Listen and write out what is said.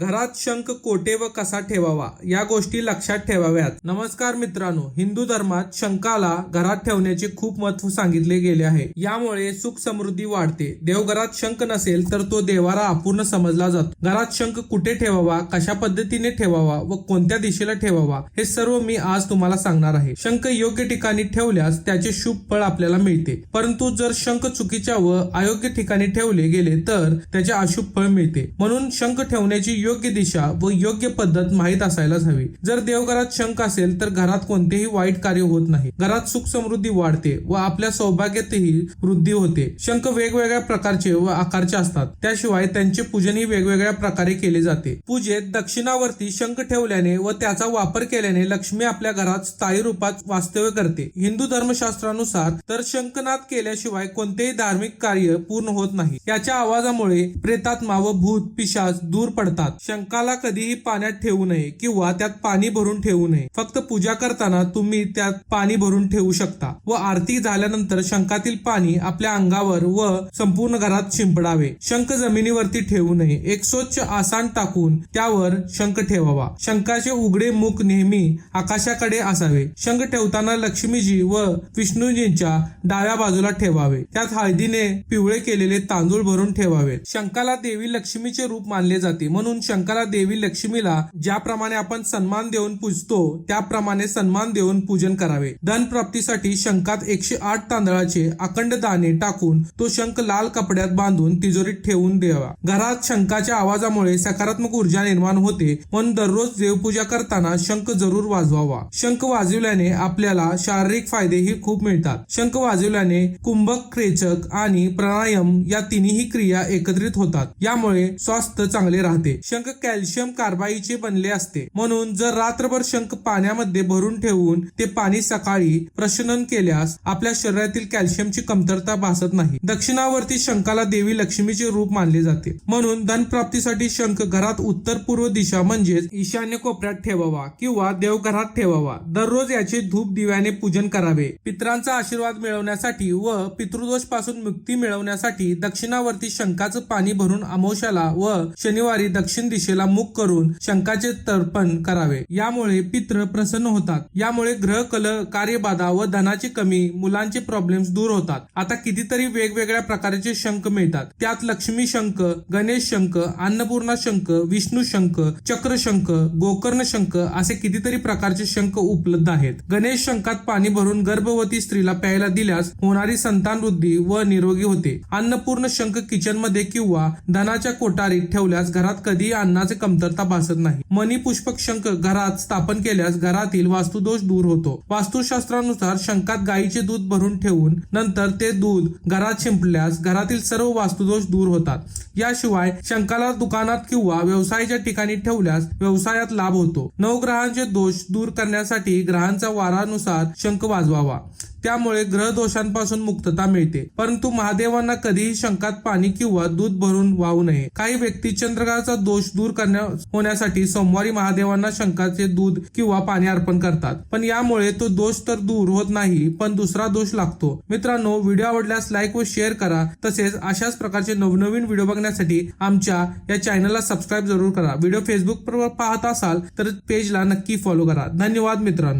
घरात शंख कोठे व कसा ठेवावा? या गोष्टी लक्षात ठेवाव्यात. नमस्कार मित्रांनो हिंदू धर्मात शंखाला घरात ठेवण्याचे खूप महत्त्व सांगितले गेले आहे. यामुळे सुख समृद्धी वाढते. देवघरात शंख नसेल तर तो देवारा अपूर्ण समजला जातो. घरात शंख कुठे ठेवावा? कशा पद्धतीने ठेवावा? व कोणत्या दिशेला ठेवावा? हे सर्व मी आज तुम्हाला सांगणार आहे. शंख योग्य ठिकाणी ठेवल्यास त्याचे शुभ फळ आपल्याला मिळते. परंतु जर शंख चुकीच्या व अयोग्य ठिकाणी ठेवले गेले तर त्याचे अशुभ फळ मिळते. म्हणून शंख ठेवण्याची योग्य दिशा व योग्य पद्धत माहीत असायलाच हवी. जर देवघरात शंख असेल तर घरात कोणतेही वाईट कार्य होत नाही. घरात सुख समृद्धी वाढते व आपल्या सौभाग्यातही वृद्धी होते. शंख वेगवेगळ्या प्रकारचे व आकारचे असतात. त्याशिवाय त्यांचे पूजनही वेगवेगळ्या प्रकारे केले जाते. पूजेत दक्षिणावरती शंख ठेवल्याने व त्याचा वापर केल्याने लक्ष्मी आपल्या घरात स्थायी रूपात वास्तव्य करते. हिंदू धर्मशास्त्रानुसार तर शंखनाद केल्याशिवाय कोणतेही धार्मिक कार्य पूर्ण होत नाही. याच्या आवाजामुळे प्रेतात्मा व भूत पिशाच दूर पडतात. शंखाला कधीही पाण्यात ठेवू नये किंवा त्यात पाणी भरून ठेवू नये. फक्त पूजा करताना तुम्ही त्यात पाणी भरून ठेवू शकता व आरती झाल्यानंतर शंखातील पाणी आपल्या अंगावर व संपूर्ण घरात शिंपडावे. शंख जमिनीवरती ठेवू नये. एक स्वच्छ आसान टाकून त्यावर शंख ठेवावा. शंखाचे उघडे मुख नेहमी आकाशाकडे असावे. शंख ठेवताना लक्ष्मीजी व विष्णूजींच्या डाव्या बाजूला ठेवावे. त्यात हळदीने पिवळे केलेले तांदूळ भरून ठेवावे शंखाला देवी लक्ष्मीचे रूप मानले जाते. म्हणून शंकरा देवी लक्ष्मीला ज्याप्रमाणे आपण सन्मान देऊन पूजतो त्याप्रमाणे सन्मान देऊन पूजन करावे. धनप्राप्तीसाठी प्राप्तीसाठी एकशे आठ तांदळाचे अखंड दाणे टाकून तो शंख लाल कपड्यात बांधून तिजोरीत ठेवून द्यावा. घरात शंखाच्या आवाजामुळे सकारात्मक ऊर्जा निर्माण होते म्हणून दररोज देवपूजा करताना शंख जरूर वाजवावा. शंख वाजवल्याने आपल्याला शारीरिक फायदेही खूप मिळतात. शंख वाजवल्याने कुंभक क्रेचक आणि प्राणायाम या तिन्ही क्रिया एकत्रित होतात. यामुळे स्वास्थ्य चांगले राहते. शंख कॅल्शियम कार्बाईचे बनले असते. म्हणून जर रात्रभर शंख पाण्यामध्ये भरून ठेवून ते पाणी सकाळी प्रशनन केल्यास आपल्या शरीरातील कॅल्शियमची कमतरता भासत नाही. दक्षिणावर्ती शंखाला देवी लक्ष्मीचे रूप मानले जाते. म्हणून धनप्राप्तीसाठी शंख घरात उत्तर पूर्व दिशा म्हणजेच ईशान्य कोपऱ्यात ठेवावा किंवा देवघरात ठेवावा. दररोज याचे धूप दिव्याने पूजन करावे. पित्रांचा आशीर्वाद मिळवण्यासाठी व पितृदोषपासून मुक्ती मिळवण्यासाठी दक्षिणावर्ती शंखाचं पाणी भरून अमोशाला व शनिवारी दक्षिण दिशेला मुख करून शंखाचे तर्पण करावे. यामुळे पित्र प्रसन्न होतात. यामुळे ग्रह कल कार्यबाधा व धनाची कमी मुलांचे प्रॉब्लेम्स दूर होतात. आता कितीतरी वेगवेगळ्या प्रकारचे शंख मिळतात. त्यात लक्ष्मी शंख गणेश शंख अन्नपूर्णा शंख विष्णू शंख चक्र शंख गोकर्ण शंख असे कितीतरी प्रकारचे शंख उपलब्ध आहेत. गणेश शंखात पाणी भरून गर्भवती स्त्रीला प्यायला दिल्यास होणारी संतान वृद्धी व निरोगी होते. अन्नपूर्ण शंख किचनमध्ये किंवा धनाच्या कोठारीत ठेवल्यास घरात कधी कधीही अन्नाचे कमतरता भासत नाही. मनी पुष्पक शंख घरात स्थापन केल्यास घरातील वास्तुदोष दूर होतो. वास्तुशास्त्रानुसार शंकात गायीचे दूध भरून ठेवून नंतर ते दूध घरात शिंपल्यास घरातील सर्व वास्तुदोष दूर होतात. याशिवाय शंकाला दुकानात किंवा व्यवसायाच्या ठिकाणी ठेवल्यास व्यवसायात लाभ होतो. नवग्रहांचे दोष दूर करण्यासाठी ग्रहांचा वारानुसार शंख वाजवावा. त्यामुळे ग्रह दोषांपासून मुक्तता मिळते. परंतु महादेवांना कधीही शंकात पाणी किंवा दूध भरून वाहू नये. काही व्यक्ती चंद्रग्रहाचा दोष दूर करण्या होण्यासाठी सोमवारी महादेवांना शंकाचे दूध किंवा पाणी अर्पण करतात. पण यामुळे तो दोष तर दूर होत नाही पण दुसरा दोष लागतो. मित्रांनो व्हिडिओ आवडल्यास लाईक व शेअर करा. तसेच अशाच प्रकारचे नवनवीन व्हिडिओ बघण्यासाठी आमच्या या चॅनलला सबस्क्राईब जरूर करा. व्हिडिओ फेसबुक पाहत असाल तर पेजला नक्की फॉलो करा. धन्यवाद मित्रांनो.